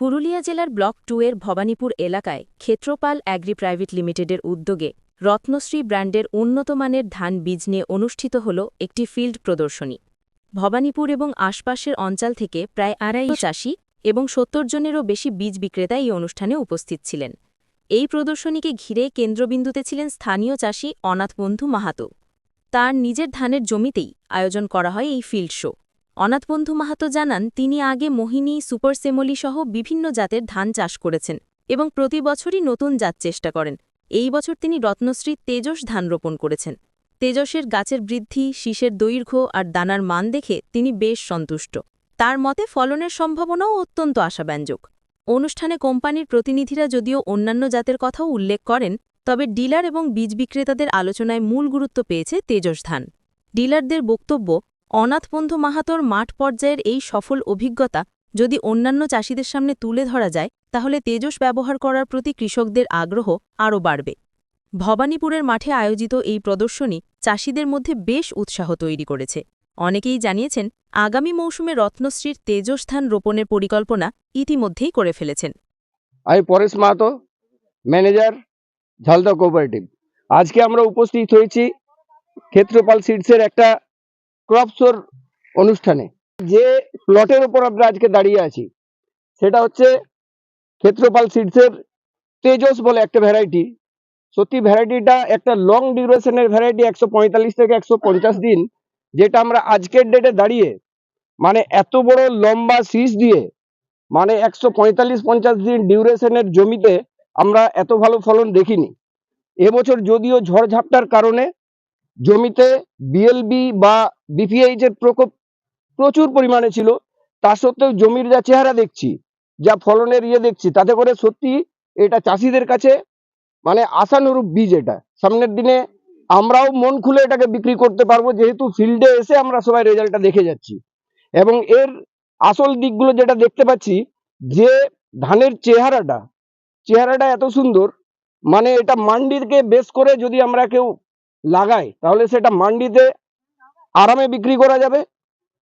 পুরুলিয়া জেলার block two এর ভবানীপুর এলাকায় ক্ষেত্রপাল অ্যাগ্রি প্রাইভেট লিমিটেডের উদ্যোগে রত্নশ্রী ব্র্যান্ডের উন্নতমানের ধান বীজ নিয়ে অনুষ্ঠিত হল একটি ফিল্ড প্রদর্শনী। ভবানীপুর এবং আশপাশের অঞ্চল থেকে প্রায় আড়াই চাষি এবং সত্তর জনেরও বেশি বীজ বিক্রেতা এই অনুষ্ঠানে উপস্থিত ছিলেন। এই প্রদর্শনীকে ঘিরে কেন্দ্রবিন্দুতে ছিলেন স্থানীয় চাষি অনাথবন্ধু মাহাতো। তার নিজের ধানের জমিতেই আয়োজন করা হয় এই ফিল্ড শো। অনাথবন্ধু মাহাতো জানান, তিনি আগে মোহিনী, সুপার সেমলি সহ বিভিন্ন জাতের ধান চাষ করেছেন এবং প্রতি বছরই নতুন জাত চেষ্টা করেন। এই বছর তিনি রত্নশ্রী তেজস ধান রোপণ করেছেন। তেজসের গাছের বৃদ্ধি, শীষের দৈর্ঘ্য আর দানার মান দেখে তিনি বেশ সন্তুষ্ট। তার মতে, ফলনের সম্ভাবনাও অত্যন্ত আশাব্যঞ্জক। অনুষ্ঠানে কোম্পানির প্রতিনিধিরা যদিও অন্যান্য জাতের কথাও উল্লেখ করেন, তবে ডিলার এবং বীজ বিক্রেতাদের আলোচনায় মূল গুরুত্ব পেয়েছে তেজস ধান। ডিলারদের বক্তব্য অনাথবন্ধু মাহাতোর মাঠ পর্যায়ের এই সফল অভিজ্ঞতা যদি অন্যান্য চাষিদের সামনে তুলে ধরা যায়, তাহলে তেজস ব্যবহার করার প্রতি কৃষকদের আগ্রহ আরও বাড়বে। ভবানীপুরের মাঠে আয়োজিত এই প্রদর্শনী চাষিদের মধ্যে বেশ উৎসাহ তৈরি করেছে। অনেকেই জানিয়েছেন, আগামী মৌসুমে রত্নশ্রীর তেজস ধান রোপণের পরিকল্পনা ইতিমধ্যেই করে ফেলেছেন। আমি পরেশ মাহাতো, ম্যানেজার, ঝালদা কোঅপারেটিভ। আজকে আমরা উপস্থিত হয়েছি ক্ষেত্রপাল সিডসের একটা ক্রপসোর অনুষ্ঠানে। যে প্লটের উপর আমরা আজকে দাঁড়িয়ে আছি, সেটা হচ্ছে ক্ষেত্রপাল সিডসের তেজস বলে একটা ভ্যারাইটি সত্যি ভ্যারাইটিটা একটা লং ডিউরেশনের ভ্যারাইটি একশো পঁয়তাল্লিশ থেকে একশো পঞ্চাশ দিন, যেটা আমরা আজকের ডেটে দাঁড়িয়ে মানে এত বড় লম্বা শীষ দিয়ে মানে একশো পঁয়তাল্লিশ পঞ্চাশ দিন ডিউরেশনের জমিতে আমরা এত ভালো ফলন দেখিনি। এবছর যদিও ঝড়ঝাপটার কারণে জমিতে বিএলবি বা বিপিএইচ এর প্রকোপ প্রচুর পরিমাণে ছিল। তা সত্ত্বেও জমির যা চেহারা দেখছি, যা ফলনের ইয়ে দেখছি, তাতে করে সত্যি এটা চাষিদের কাছে মানে আশানুরূপ বীজ এটা। সামনের দিনে আমরাও মন খুলে এটাকে বিক্রি করতে পারব, যেহেতু ফিল্ডে এসে আমরা সবাই রেজাল্টটা দেখে যাচ্ছি। এবং এর আসল দিকগুলো যেটা দেখতে পাচ্ছি, যে ধানের চেহারাটা চেহারাটা এত সুন্দর মানে এটা মান্ডিকে বেস করে যদি আমরা কেউ লাগাই তাহলে সেটা মান্ডিতে আরামে বিক্রি করা যাবে।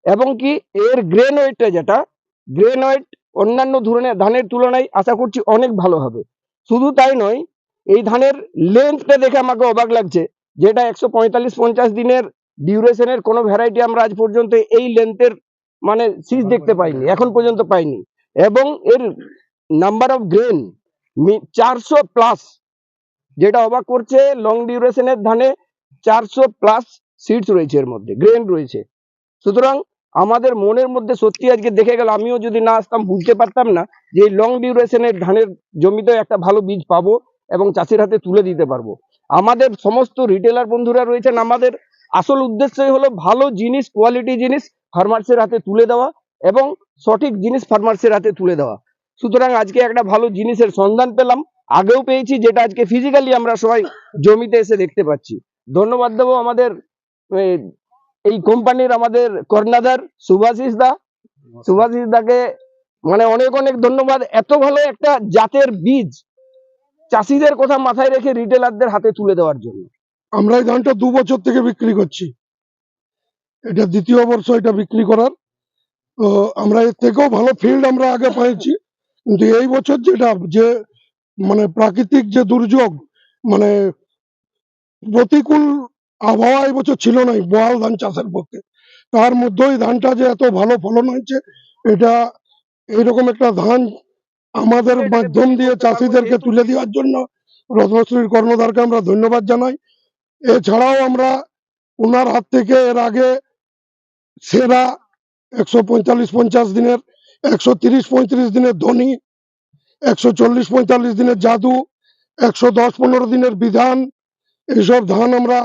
এবং কি এর গ্রেন ওয়েটটা যেটা গ্রেন ওয়েট অন্যান্য ধরনের ধানের তুলনায় আশা করছি অনেক ভালো হবে। শুধু তাই নয় এই ধানের লেন্থটা দেখে আমাকে অবাক লাগছে যেটা একশো পঁয়তাল্লিশ পঞ্চাশ দিনের ডিউরেশনের কোনো ভ্যারাইটি আমরা আজ পর্যন্ত এই লেন্থের মানে সিজ দেখতে পাইনি এখন পর্যন্ত পাইনি। এবং এর নাম্বার অফ গ্রেন চারশো প্লাস যেটা অবাক করছে লং ডিউরেশনের ধানে চারশো প্লাস সিডস রয়েছে এর মধ্যে গ্রেন রয়েছে। সুতরাং আমাদের মনের মধ্যে সত্যি আজকে দেখে গেল, আমিও যদি না আসতাম বুঝতে পারতাম না যে লং ডিউরেশনের ধানের জমিতে একটা ভালো বীজ পাবো এবং চাষির হাতে তুলে দিতে পারব। আমাদের সমস্ত রিটেলার বন্ধুরা রয়েছেন, আমাদের আসল উদ্দেশ্যই হলো ভালো জিনিস কোয়ালিটি জিনিস ফার্মার্সের হাতে তুলে দেওয়া এবং সঠিক জিনিস ফার্মার্সের হাতে তুলে দেওয়া। সুতরাং আজকে একটা ভালো জিনিসের সন্ধান পেলাম, আগেও পেয়েছি, যেটা আজকে ফিজিক্যালি আমরা সবাই জমিতে এসে দেখতে পাচ্ছি। ধন্যবাদ দেবো আমাদের এই কোম্পানির আমাদের কর্ণাধার সুভাষিস দা। সুভাষিস দাকে মানে অনেক অনেক ধন্যবাদ। এত ভালো একটা জাতের বীজ চাষিদের কথা মাথায় রেখে রিটেলারদের হাতে তুলে দেওয়ার জন্য। আমরা এই ধানটা দু বছর থেকে বিক্রি করছি। এটা দ্বিতীয় বর্ষ এটা বিক্রি করার। তো আমরা এর থেকেও ভালো ফিল্ড আমরা আগে পেয়েছি কিন্তু এই বছর যেটা যে মানে প্রাকৃতিক যে দুর্যোগ মানে প্রতিকূল আবহাওয়া এবছর ছিল না বোয়াল ধান চাষের পক্ষে। তার মধ্যে এই ধানটা যে এত ভালো ফলন হয়েছে এটা এইরকম একটা ধান আমাদের মাধ্যম দিয়ে চাষিদেরকে তুলে দেওয়ার জন্য রত্নশ্রীর কর্ণধারকে আমরা ধন্যবাদ জানাই। এছাড়াও আমরা ওনার হাত থেকে এর আগে সেরা একশো পঁয়তাল্লিশ পঞ্চাশ দিনের একশো তিরিশ পঁয়ত্রিশ দিনের ধনী একশো চল্লিশ পঁয়তাল্লিশ দিনের জাদু একশো দশ পনেরো দিনের বিধান এইসব ধান আমরা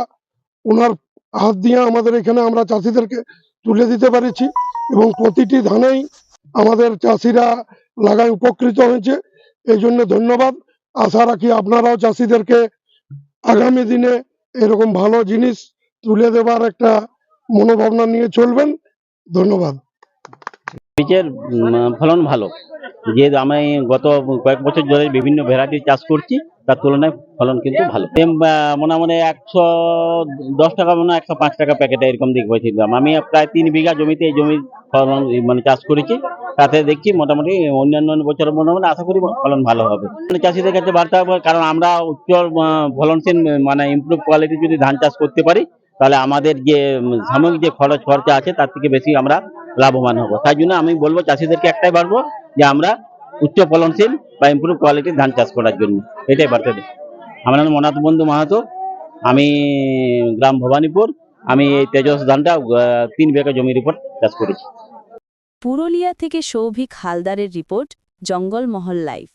ওনার হাত দিয়ে আমাদের এখানে আমরা চাষিদেরকে তুলে দিতে পেরেছি এবং প্রতিটি ধানেই আমাদের চাষিরা লাগায় উপকৃত হয়েছে। এই জন্য ধন্যবাদ। আশা রাখি আপনারাও চাষিদেরকে আগামী দিনে এরকম ভালো জিনিস তুলে দেবার একটা মনোভাবনা নিয়ে চলবেন। ধন্যবাদ। বীজের ফলন ভালো। যে আমি গত কয়েক বছর ধরে বিভিন্ন ভ্যারাইটি চাষ করছি তার তুলনায় ফলন কিন্তু ভালো। আহ, মোটামুটি একশো দশ টাকা মনে হয় একশো পাঁচ টাকা প্যাকেটে এরকম দিক বলছিলাম আমি প্রায় তিন বিঘা জমিতে এই জমি ফলন মানে চাষ করেছি। তাতে দেখছি মোটামুটি অন্যান্য বছর মোটামুটি আশা করি ফলন ভালো হবে। মানে চাষিদের কাছে বার্তা হবে কারণ আমরা উচ্চ ফলনশীল মানে ইমপ্রুভ কোয়ালিটি যদি ধান চাষ করতে পারি তাহলে আমাদের যে সাময়িক যে খরচ খরচা আছে তার থেকে বেশি আমরা লাভবান হব। তাই জন্য আমি বলব চাষিদেরকে একটাই বাড়বো যে আমরা উচ্চ ফলনশীল বা ইম্প্রুভ কোয়ালিটির ধান চাষ করার জন্য। এটাই বার্তা দিই। আমার নাম মনাত বন্ধু মাহাতো। আমি গ্রাম ভবানীপুর। আমি এই তেজস ধানটা তিন বিঘা জমির উপর চাষ করেছি। পুরুলিয়া থেকে সৌভিক হালদারের রিপোর্ট জঙ্গলমহল লাইভ।